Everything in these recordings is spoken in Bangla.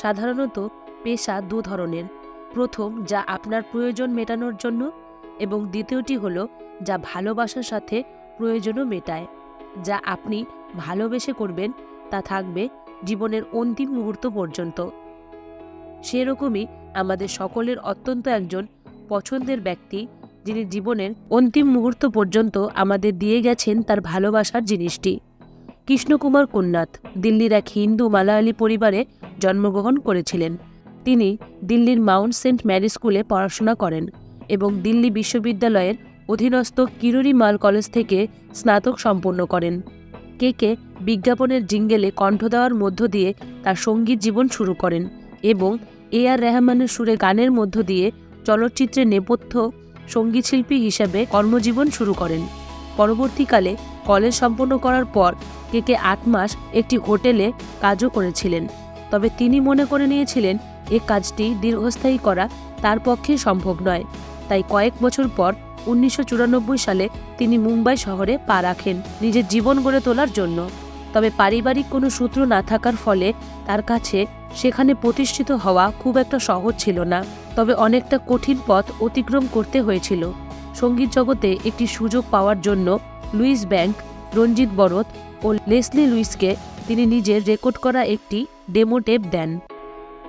সাধারণত পেশা দু ধরনের। প্রথম, যা আপনার প্রয়োজন মেটানোর জন্য, এবং দ্বিতীয়টি হলো, যা ভালোবাসার সাথে প্রয়োজনও মেটায়। যা আপনি ভালোবেসে করবেন, তা থাকবে জীবনের অন্তিম মুহূর্ত পর্যন্ত। সেরকমই আমাদের সকলের অত্যন্ত একজন পছন্দের ব্যক্তি, যিনি জীবনের অন্তিম মুহূর্ত পর্যন্ত আমাদের দিয়ে গেছেন তার ভালোবাসার জিনিসটি। কৃষ্ণকুমার কুন্নাথ দিল্লির এক হিন্দু মালায়ালি পরিবারে জন্মগ্রহণ করেছিলেন। তিনি দিল্লির মাউন্ট সেন্ট ম্যারি স্কুলে পড়াশোনা করেন এবং দিল্লি বিশ্ববিদ্যালয়ের অধীনস্থ কিরুরি মাল কলেজ থেকে স্নাতক সম্পন্ন করেন। কে কে বিজ্ঞাপনের জিঙ্গেলে কণ্ঠ দেওয়ার মধ্য দিয়ে তার সংগীত জীবন শুরু করেন এবং এ আর রেহমানের সুরে গানের মধ্য দিয়ে চলচ্চিত্রে নেপথ্য সঙ্গীতশিল্পী হিসেবে কর্মজীবন শুরু করেন। পরবর্তীকালে কলেজ সম্পন্ন করার পর কে কে আট মাস একটি হোটেলে কাজও করেছিলেন। তবে তিনি মনে করে নিয়েছিলেন, এ কাজটি দীর্ঘস্থায়ী করা তার পক্ষে সম্ভব নয়। তাই কয়েক বছর পর উনিশশো চুরানব্বই সালে তিনি মুম্বাই শহরে পা রাখেন নিজের জীবন গড়ে তোলার জন্য। তবে পারিবারিক কোনো সূত্র না থাকার ফলে তার কাছে সেখানে প্রতিষ্ঠিত হওয়া খুব একটা সহজ ছিল না। তবে অনেকটা কঠিন পথ অতিক্রম করতে হয়েছিল। সংগীত জগতে একটি সুযোগ পাওয়ার জন্য লুইস ব্যাংক, রঞ্জিত বরত ও লেসলি লুইসকে তিনি নিজের রেকর্ড করা একটি ডেমো টেপ দেন।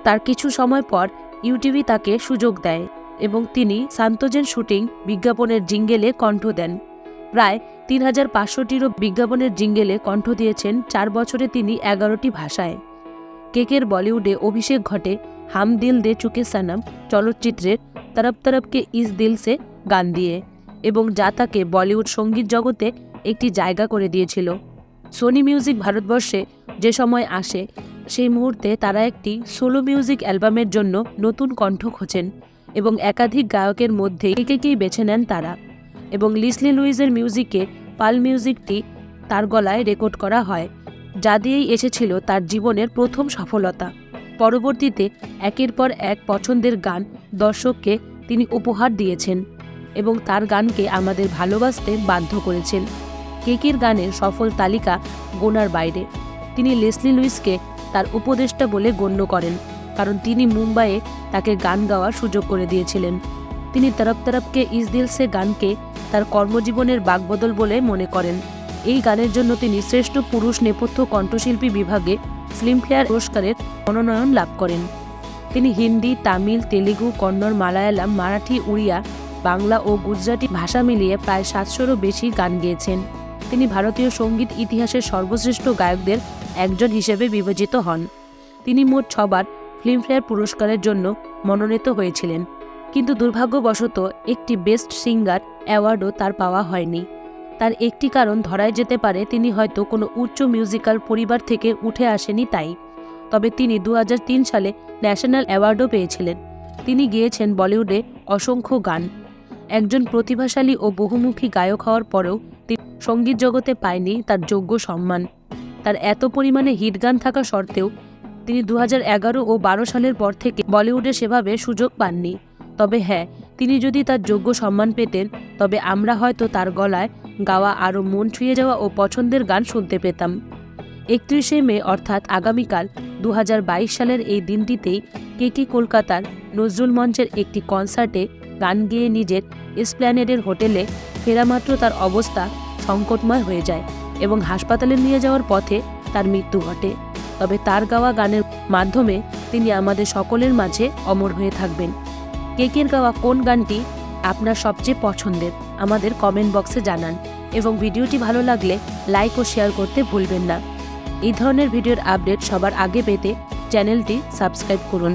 তার কিছু সময় পর ইউটিভি তাকে সুযোগ দেয় এবং তিনি সান্তোজেন শুটিং বিজ্ঞাপনের জিঙ্গেলে কণ্ঠ দেন। প্রায় তিন হাজার পাঁচশোটিরও বিজ্ঞাপনের জিঙ্গেলে কণ্ঠ দিয়েছেন চার বছরে তিনি এগারোটি ভাষায়। কেকের বলিউডে অভিষেক ঘটে হাম দিল দে চুকে সানাম চলচ্চিত্রের তরফ তরফকে ইস দিল সে গান দিয়ে এবং যা তাকে বলিউড সংগীত জগতে একটি জায়গা করে দিয়েছিল। সোনি মিউজিক ভারতবর্ষে যে সময় আসে, সেই মুহূর্তে তারা একটি সোলো মিউজিক অ্যালবামের জন্য নতুন কণ্ঠ খোঁজেন এবং একাধিক গায়কের মধ্যে একেকেই বেছে নেন তারা এবং লিসলি লুইজের মিউজিকে পাল মিউজিকটি তার গলায় রেকর্ড করা হয়, যা দিয়েই এসেছিল তার জীবনের প্রথম সফলতা। পরবর্তীতে একের পর এক পছন্দের গান দর্শককে তিনি উপহার দিয়েছেন এবং তার গানকে আমাদের ভালোবাসতে বাধ্য করেছেন। কেকের গানের সফল তালিকা গোনার বাইরে। তিনি লেসলি লুইসকে তার উপদেষ্টা বলে গণ্য করেন, কারণ তিনি মুম্বাইয়ে তাকে গান গাওয়ার সুযোগ করে দিয়েছিলেন। তিনি তরফ তরফকে ইস দিল সে গানকে তার কর্মজীবনের বাগবদল বলে মনে করেন। এই গানের জন্য তিনি শ্রেষ্ঠ পুরুষ নেপথ্য কণ্ঠশিল্পী বিভাগে ফিল্মফেয়ার পুরস্কারের মনোনয়ন লাভ করেন। তিনি হিন্দি, তামিল, তেলেগু, কন্নড়, মালায়ালাম, মারাঠি, উড়িয়া, বাংলা ও গুজরাটি ভাষা মিলিয়ে প্রায় সাতশোরও বেশি গান গেয়েছেন। তিনি ভারতীয় সংগীত ইতিহাসের সর্বশ্রেষ্ঠ গায়কদের একজন হিসেবে বিবেচিত হন। তিনি মোট ছবার ফিল্মফেয়ার পুরস্কারের জন্য মনোনীত হয়েছিলেন, কিন্তু দুর্ভাগ্যবশত একটি বেস্ট সিঙ্গার অ্যাওয়ার্ডও তার পাওয়া হয়নি। তার একটি কারণ ধরায় যেতে পারে, তিনি হয়তো কোনো উচ্চ মিউজিক্যাল পরিবার থেকে উঠে আসেনি তাই। তবে তিনি দু হাজার তিন সালে ন্যাশনাল অ্যাওয়ার্ডও পেয়েছিলেন। তিনি গেয়েছেন বলিউডে অসংখ্য গান। একজন প্রতিভাশালী ও বহুমুখী গায়ক হওয়ার পরেও সংগীত জগতে পায়নি তার যোগ্য সম্মান। তার এত পরিমাণে হিট গান থাকা সত্ত্বেও তিনি দু এগারো ও বারো সালের পর থেকে বলিউডে সেভাবে সুযোগ পাননি। তবে হ্যাঁ তিনি যদি তার যোগ্য সম্মান পেতেন, তবে আমরা হয়তো তার গলায় গাওয়া আরও মন ছুঁয়ে যাওয়া ও পছন্দের গান শুনতে পেতাম। একত্রিশে মে, অর্থাৎ আগামীকাল দু হাজার বাইশ সালের এই দিনটিতেই কে কেকে কলকাতার নজরুল মঞ্চের একটি কনসার্টে গান গেয়ে নিজের এসপ্ল্যানেডের হোটেলে ফেরামাত্র তার অবস্থা সংকটময় হয়ে যায় এবং হাসপাতালে নিয়ে যাওয়ার পথে তার মৃত্যু ঘটে। তবে তার গাওয়া গানের মাধ্যমে তিনি আমাদের সকলের মাঝে অমর হয়ে থাকবেন। কেকের গাওয়া কোন গানটি আপনার সবচেয়ে পছন্দের, আমাদের কমেন্ট বক্সে জানান এবং ভিডিওটি ভালো লাগলে লাইক ও শেয়ার করতে ভুলবেন না। এই ধরনের ভিডিওর আপডেট সবার আগে পেতে চ্যানেলটি সাবস্ক্রাইব করুন।